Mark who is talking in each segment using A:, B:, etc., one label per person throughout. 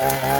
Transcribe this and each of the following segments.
A: Yeah.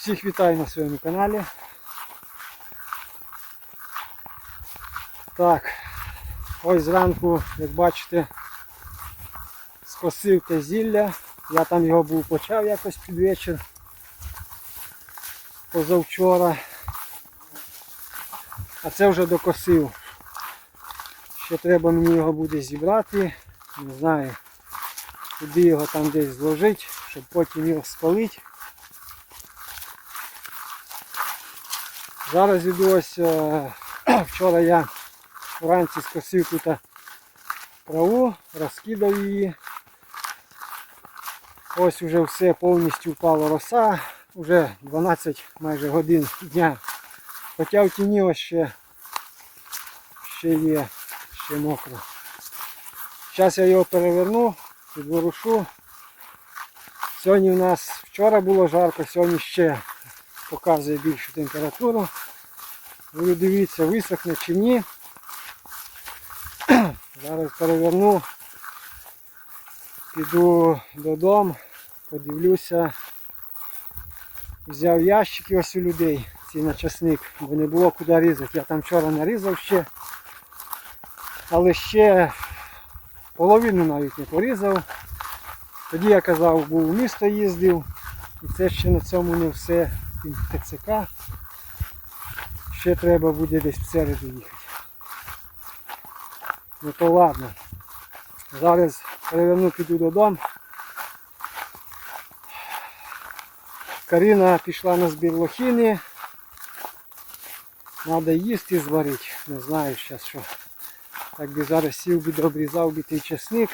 A: Всіх вітаю на своєму каналі. Так, ось зранку, як бачите, скосив те зілля. Я там його був почав якось під вечір. Позавчора. А це вже докосив. Ще треба мені його буде зібрати. Не знаю, куди його там десь зложити, щоб потім його спалити. Зараз іду ось е, вчора я вранці скосив тут траву, розкидав її. Ось уже все повністю впала роса. Уже 12 майже годин дня. Хоча в тіні ось ще, ще є, ще мокро. Зараз я його переверну, підворушу. Сьогодні у нас вчора було жарко, сьогодні ще показує більшу температуру. Ви дивіться, висохне чи ні. Зараз переверну, піду додому, подивлюся. Взяв ящики ось у людей, ці на часник, бо не було куди різати. Я там вчора нарізав ще, але ще половину навіть не порізав. Тоді я казав, був у місто їздив, і це ще на цьому не все. Він ТЦК. Ще треба буде десь в середу їхати. Ну то ладно. Зараз переверну, піду додому. Каріна пішла на збір лохини. Треба їсти зварити. Не знаю зараз що. Так би зараз сів би обрізав би той чесник.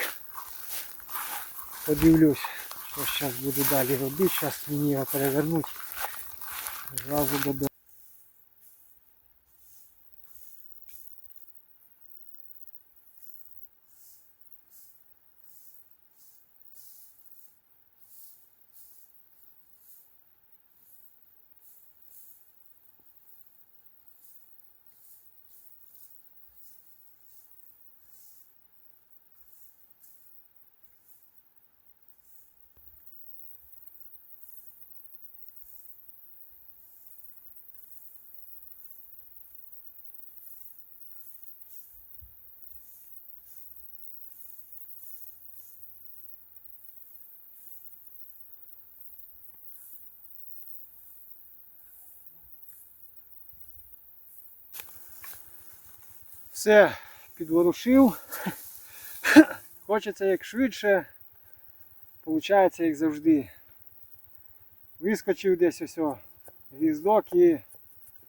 A: Подивлюсь, що зараз буду далі робити. Зараз мені його перевернуть. Зразу додому. Все, підворушив. Хочеться як швидше. Получається як завжди. Вискочив десь ось гвіздок і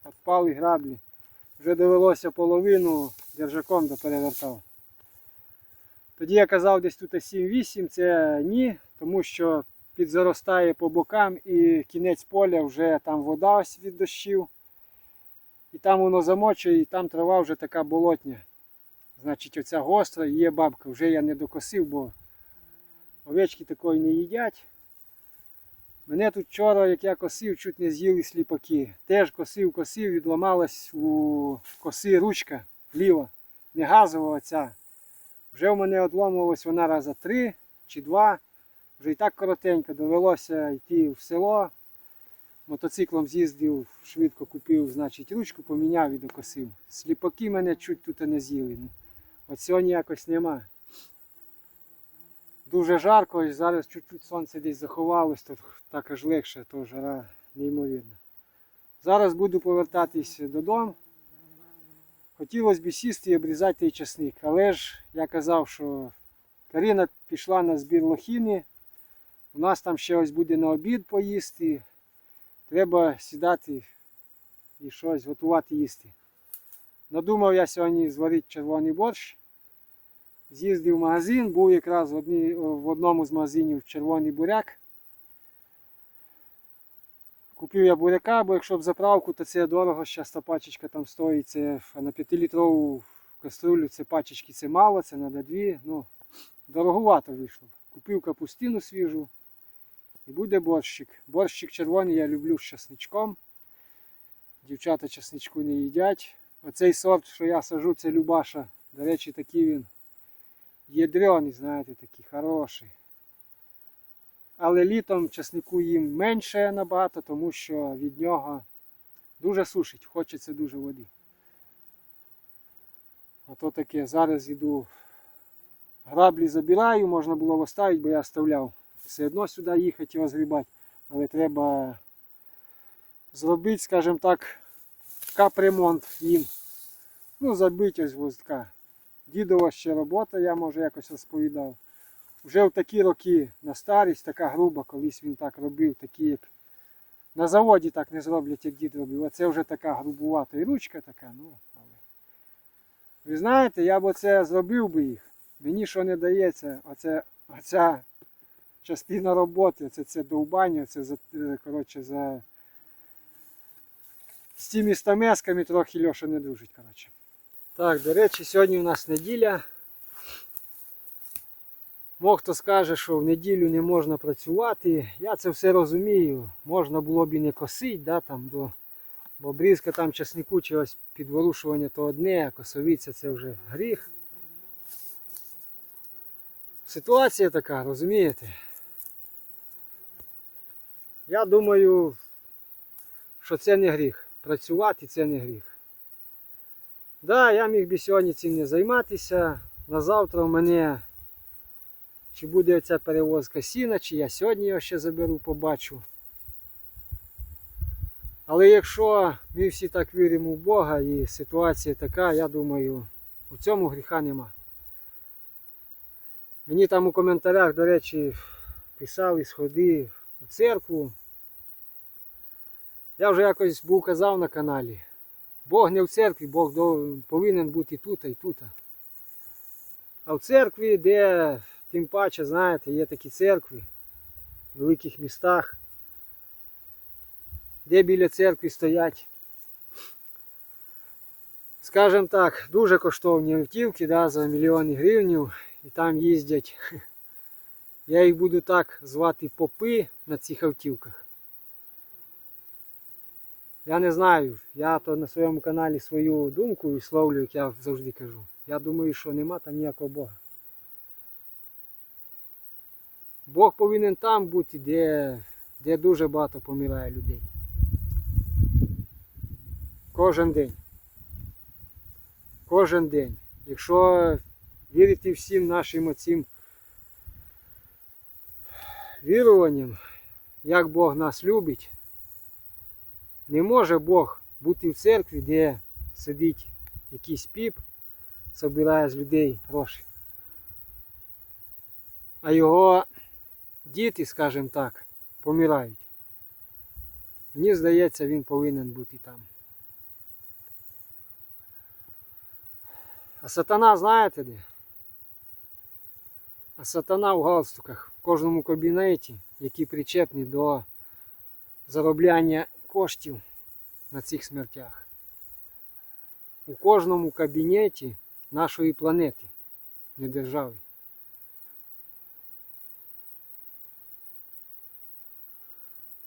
A: відпали граблі. Вже довелося половину держаком доперевертав. Тоді я казав десь тут 7-8, це ні, тому що підзаростає по бокам і кінець поля вже там вода ось від дощів. І там воно замочує, і там трава вже така болотня. Значить, оця гостра, є бабка, вже я не докосив, бо овечки такої не їдять. Мене тут вчора, як я косив, чуть не з'їли сліпаки. Теж косив, косив, відламалась у коси ручка ліва, не газова оця. Вже в мене відломувалась вона раза три чи два. Вже і так коротенько довелося йти в село. Мотоциклом з'їздив, швидко купив, значить, ручку поміняв і докосив. Сліпаки мене чуть тут не з'їли. От сьогодні якось нема. Дуже жарко, і зараз чуть-чуть сонце десь заховалось, то так аж легше, то жара неймовірна. Зараз буду повертатись додому. Хотілося б сісти і обрізати той часник. Але ж я казав, що Каріна пішла на збір лохіни. У нас там ще ось буде на обід поїсти. Треба сідати і щось готувати їсти. Надумав я сьогодні зварити червоний борщ. З'їздив в магазин, був якраз в, одні, в одному з магазинів червоний буряк. Купив я буряка, бо якщо б заправку, то це дорого, зараз та пачечка там стоїть. Це, на 5-літрову каструлю це пачечки це мало, це треба дві. Ну, дороговато вийшло. Купив капустину свіжу. І буде борщик. Борщик червоний я люблю з часничком. Дівчата часничку не їдять. Оцей сорт, що я сажу, це Любаша. До речі, такий він ядрений, знаєте, такий хороший. Але літом часнику їм менше набагато, тому що від нього дуже сушить, хочеться дуже води. Ото таке. Зараз йду граблі забираю, можна було оставити, бо я оставляв. Все одно сюди їхати і розгрібати. Але треба зробити, скажімо так, капремонт їм. Ну, забити ось гвоздка. Дідова ще робота, я може якось розповідав. Вже в такі роки на старість, така груба, колись він так робив, такі як на заводі так не зроблять, як дід робив. А це вже така грубувата і ручка така, ну, але. Ви знаєте, я б оце зробив би їх. Мені що не дається, оце, оця частина роботи, це, це довбання, це за, е, коротше, за з цими стамесками трохи Льоша не дружить. Коротше. Так, до речі, сьогодні у нас неділя. Мог хто скаже, що в неділю не можна працювати. Я це все розумію. Можна було б і не косити, да, там, до... бо брізка там часнику чи ось підворушування то одне, а косовиця це вже гріх. Ситуація така, розумієте? Я думаю, що це не гріх. Працювати це не гріх. Да, я міг би сьогодні цим не займатися. На завтра в мене чи буде ця перевозка сіна, чи я сьогодні його ще заберу, побачу. Але якщо ми всі так віримо в Бога і ситуація така, я думаю, у цьому гріха нема. Мені там у коментарях, до речі, писали сходи у церкву. Я вже якось був казав на каналі. Бог не в церкві, Бог повинен бути і тут і тут. А в церкві, де тим паче, знаєте, є такі церкви в великих містах, де біля церкви стоять, скажімо так, дуже коштовні автівки да, за мільйони гривень, і там їздять. Я їх буду так звати попи на цих автівках. Я не знаю, я то на своєму каналі свою думку висловлюю, як я завжди кажу. Я думаю, що нема там ніякого Бога. Бог повинен там бути, де, де дуже багато помирає людей. Кожен день. Кожен день. Якщо вірити всім нашим оцим віруванням, як Бог нас любить, не може Бог бути в церкві, де сидить якийсь піп, збирає з людей гроші. А його діти, скажімо так, помирають. Мені здається, він повинен бути там. А сатана знаєте де? А сатана в галстуках кожному кабінеті, які причепні до заробляння коштів на цих смертях. У кожному кабінеті нашої планети, не держави.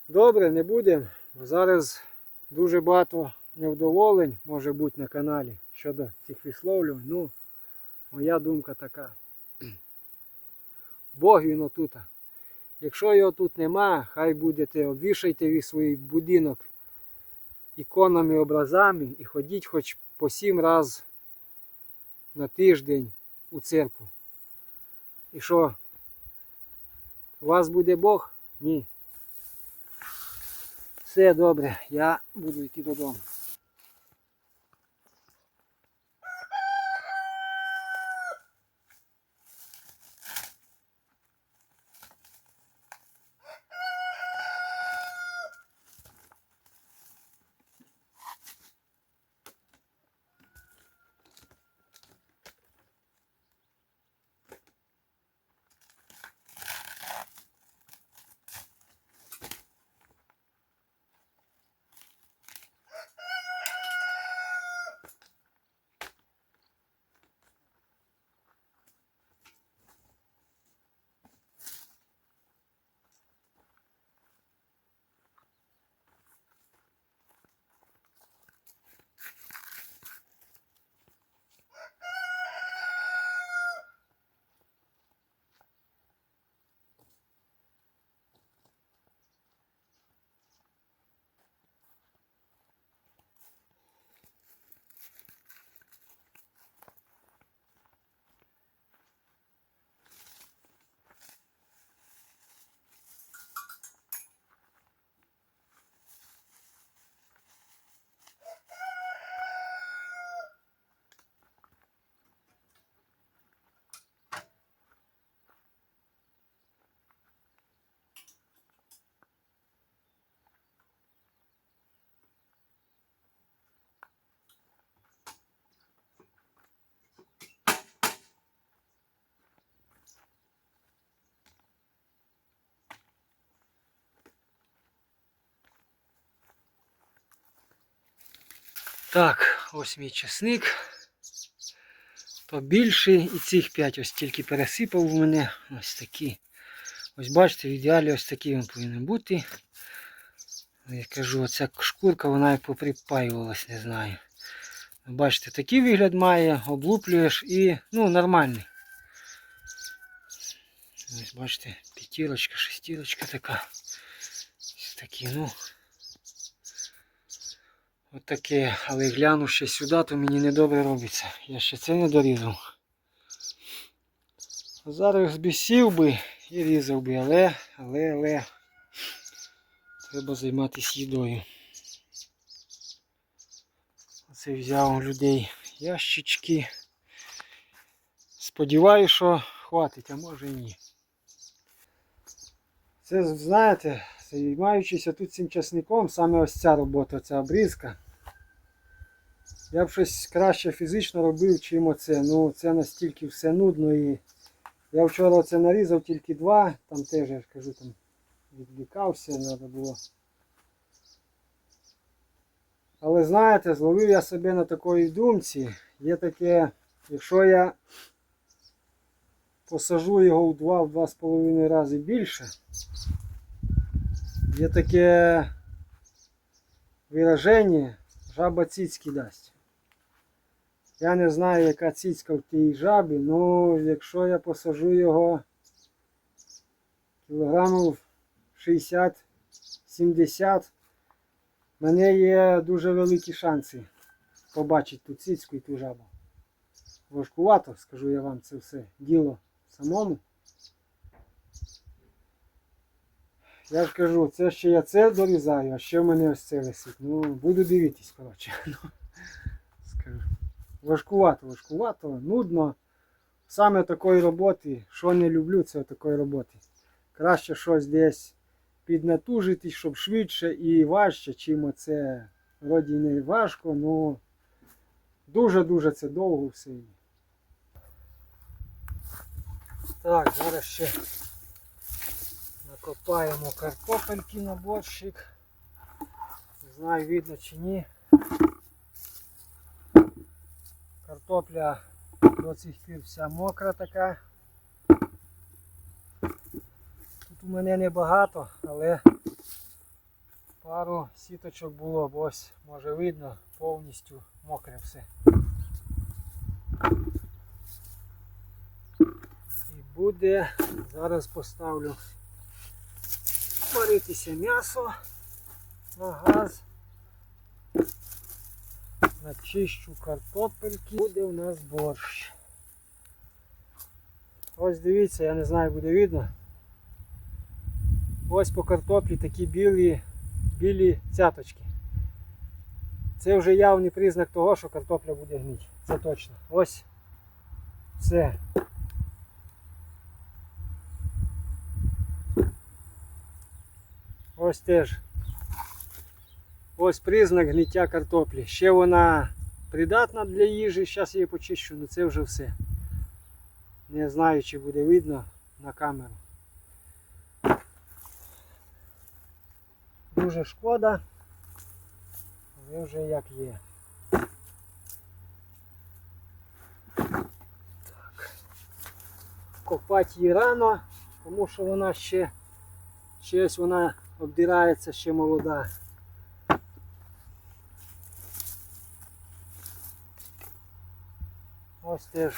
A: Добре, не будемо. Зараз дуже багато невдоволень може бути на каналі щодо цих висловлювань. Ну, моя думка така. Бог він отут. Якщо його тут нема, хай будете, обвішайте ви свій будинок іконами, образами і ходіть хоч по сім раз на тиждень у церкву. І що? У вас буде Бог? Ні. Все добре, я буду йти додому. Так, ось мій чесник. Побільший і цих 5 ось тільки пересипав у мене. Ось такі. Ось бачите, в ідеалі ось такий він повинен бути. Я кажу, оця шкурка вона як поприпаювалась, не знаю. Бачите, такий вигляд має, облуплюєш і ну, нормальний. Ось бачите, п'ятірочка, шестірочка така. Ось такі, ну. От таке, але гляну сюди, то мені недобре робиться. Я ще це не дорізав. Зараз збісів би і різав би, але, але, але треба займатися їдою. Оце взяв у людей ящички. Сподіваюся, що хватить, а може і ні. Це, знаєте, займаючись тут цим часником, саме ось ця робота, ця обрізка. Я б щось краще фізично робив, чим оце. Ну це настільки все нудно і я вчора це нарізав тільки два, там теж я кажу, там відвлікався, треба було. Але знаєте, зловив я себе на такої думці. Є таке, якщо я посажу його в 2-2,5 рази більше, є таке вираження, жаба цицьки дасть. Я не знаю, яка цицька в тій жабі, але якщо я посажу його кілограмів 60-70, в мене є дуже великі шанси побачити ту цицьку і ту жабу. Важкувато, скажу я вам це все діло самому. Я ж кажу, це ще я це дорізаю, а ще в мене ось це висить. Ну, буду дивитись, коротше. Ну, скажу. Важкувато, важкувато, нудно. Саме такої роботи, що не люблю, це такої роботи. Краще щось десь піднатужити, щоб швидше і важче, чим оце вроді не важко, але дуже-дуже це довго все. Так, зараз ще накопаємо картопельки на борщик. Не знаю, видно чи ні. Картопля до цих пір вся мокра така. Тут у мене небагато, але пару сіточок було, бо ось може видно повністю мокре все. І буде, зараз поставлю варитися м'ясо на газ. Начищу картопельки. Буде у нас борщ. Ось дивіться, я не знаю, буде видно. Ось по картоплі такі білі, білі цяточки. Це вже явний признак того, що картопля буде гнити. Це точно. Ось все. Ось теж. Ось признак гниття картоплі. Ще вона придатна для їжі, зараз її почищу, але це вже все. Не знаю, чи буде видно на камеру. Дуже шкода, але вже як є. Так. Копати її рано, тому що вона ще, ще ось вона обдирається ще молода. Ось теж.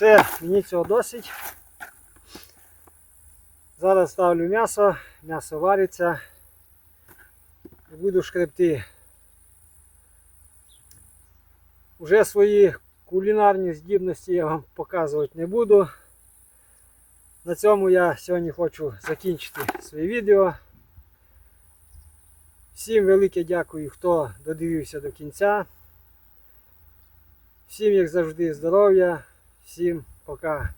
A: Все, мені цього досить. Зараз ставлю м'ясо, м'ясо вариться і буду шкребти. Уже свої кулінарні здібності я вам показувати не буду. На цьому я сьогодні хочу закінчити своє відео. Всім велике дякую, хто додивився до кінця. Всім, як завжди, здоров'я, всім пока.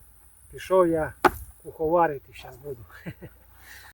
A: Пішов я куховарити зараз буду.